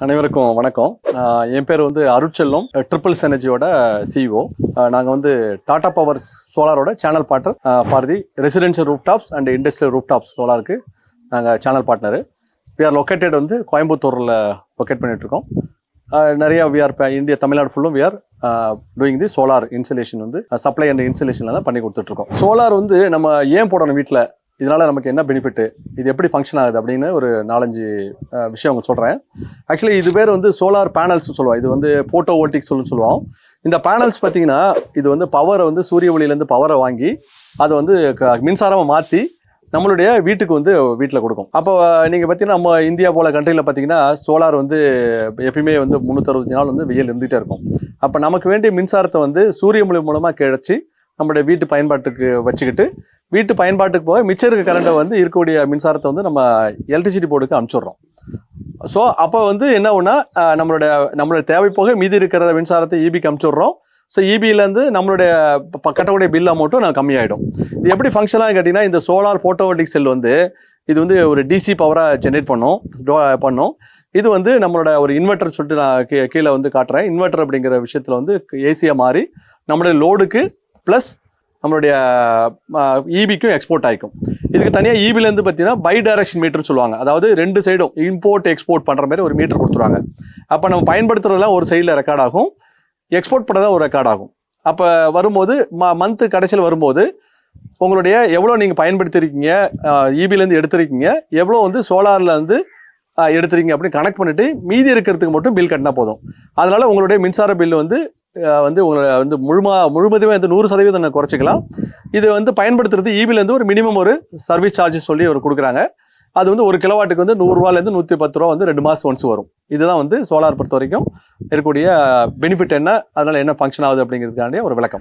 அனைவருக்கும் வணக்கம். என் பேர் வந்து அருட்செல்லம் ட்ரிபிள்ஸ் எனர்ஜியோட சிஇஓ நாங்கள் வந்து Tata power சோலாரோட channel partner for the residential rooftops and industrial rooftops சோலாருக்கு நாங்கள் channel partner we are located வந்து கோயம்புத்தூரில் லொக்கேட் பண்ணிகிட்ருக்கோம் நிறைய வி ஆர் இந்தியா தமிழ்நாடு ஃபுல்லும் we are doing the solar insulation வந்து சப்ளை அண்ட் இன்சுலேஷனில் தான் பண்ணி கொடுத்துட்ருக்கோம் சோலார் வந்து நம்ம ஏன் போடணும் வீட்டில் இதனால் நமக்கு என்ன பெனிஃபிட் இது எப்படி ஃபங்க்ஷன் ஆகுது அப்படின்னு ஒரு நாலஞ்சு விஷயம் அவங்க சொல்கிறேன் ஆக்சுவலி இது பேர் வந்து சோலார் பேனல்ஸ் சொல்லுவோம். இது வந்து போட்டோ வோல்டிக் சொல்லுன்னு சொல்லுவோம். இந்த பேனல்ஸ் பார்த்தீங்கன்னா இது வந்து பவரை வந்து சூரிய ஒளியிலேருந்து பவரை வாங்கி அதை வந்து க- மாற்றி நம்மளுடைய வீட்டுக்கு வந்து வீட்டில் கொடுக்கும். அப்போ நீங்கள் பார்த்தீங்கன்னா நம்ம இந்தியா போல கண்ட்ரியில் பார்த்தீங்கன்னா சோலார் வந்து எப்பயுமே வந்து முந்நூற்றறுபத்தஞ்சு நாள் வந்து வெயில் இருந்துகிட்டே இருக்கும். அப்போ நமக்கு வேண்டிய மின்சாரத்தை வந்து சூரிய ஒளி மூலமாக கிடச்சி நம்மளுடைய வீட்டு பயன்பாட்டுக்கு வச்சுக்கிட்டு வீட்டு பயன்பாட்டுக்கு போக மிச்சம் இருக்க கரண்ட்டை வந்து இருக்கக்கூடிய மின்சாரத்தை வந்து நம்ம எலக்ட்ரிசிட்டி போர்டுக்கு அனுப்பிச்சிடுறோம். ஸோ அப்போ வந்து என்ன ஒன்னா நம்மளுடைய நம்மளுடைய தேவை போக மீதி இருக்கிற மின்சாரத்தை ஈபிக்கு அனுப்பிச்சிடுறோம். ஸோ இபியிலேருந்து நம்மளுடைய கட்டக்கூடிய பில் அமௌண்ட்டும் நான் கம்மியாயிடும். இது எப்படி ஃபங்க்ஷனாக கேட்டிங்கன்னா இந்த சோலார் போட்டோவோல்டிக் செல் வந்து இது வந்து ஒரு டிசி பவராக ஜென்ரேட் பண்ணும் பண்ணும். இது வந்து நம்மளோட ஒரு இன்வெர்டர் சொல்லிட்டு நான் கீ கீழே வந்து காட்டுறேன். இன்வெர்டர் அப்படிங்கிற விஷயத்தில் வந்து ஏசியாக மாறி நம்மளுடைய லோடுக்கு ப்ளஸ் நம்மளுடைய இபிக்கும் எக்ஸ்போர்ட் ஆகிக்கும் இதுக்கு தனியாக இபிலேருந்து பார்த்தீங்கன்னா பை டைரக்ஷன் மீட்டர் சொல்லுவாங்க. அதாவது ரெண்டு சைடும் இம்போர்ட் எக்ஸ்போர்ட் பண்ணுற மாதிரி ஒரு மீட்டர் கொடுத்துருவாங்க. அப்போ நம்ம பயன்படுத்துறதெல்லாம் ஒரு சைடில் ரெக்கார்ட் ஆகும். எக்ஸ்போர்ட் பண்ணதான் ஒரு ரெக்கார்ட் ஆகும். அப்போ வரும்போது ம மந்த்து கடைசியில் வரும்போது உங்களுடைய எவ்வளோ நீங்கள் பயன்படுத்திருக்கீங்க இபிலேருந்து எடுத்திருக்கீங்க எவ்வளோ வந்து சோலாரில் வந்து ஆஹ், அப்படின்னு கனெக்ட் பண்ணிவிட்டு மீதி இருக்கிறதுக்கு மட்டும் பில் கட்டினா போதும். அதனால் உங்களுடைய மின்சார பில் வந்து வந்து உங்களை வந்து முழுமா முழுமதுமே வந்து நூறு சதவீதம் குறைச்சிக்கலாம். இது வந்து பயன்படுத்துறது இபிலேருந்து ஒரு மினிமம் ஒரு சர்வீஸ் சார்ஜ் சொல்லி ஒரு கொடுக்குறாங்க. அது வந்து ஒரு கிலோவாட்டுக்கு வந்து நூறுரூவாலேருந்து நூற்றி பத்து ரூபா வந்து ரெண்டு மாதம் ஒன்ஸ் வரும். இதுதான் வந்து சோலார் பொறுத்த வரைக்கும் இருக்கக்கூடிய பெனிஃபிட் என்ன அதனால் என்ன ஃபங்க்ஷன் ஆகுது அப்படிங்கிறதுக்காண்டிய ஒரு விளக்கம்.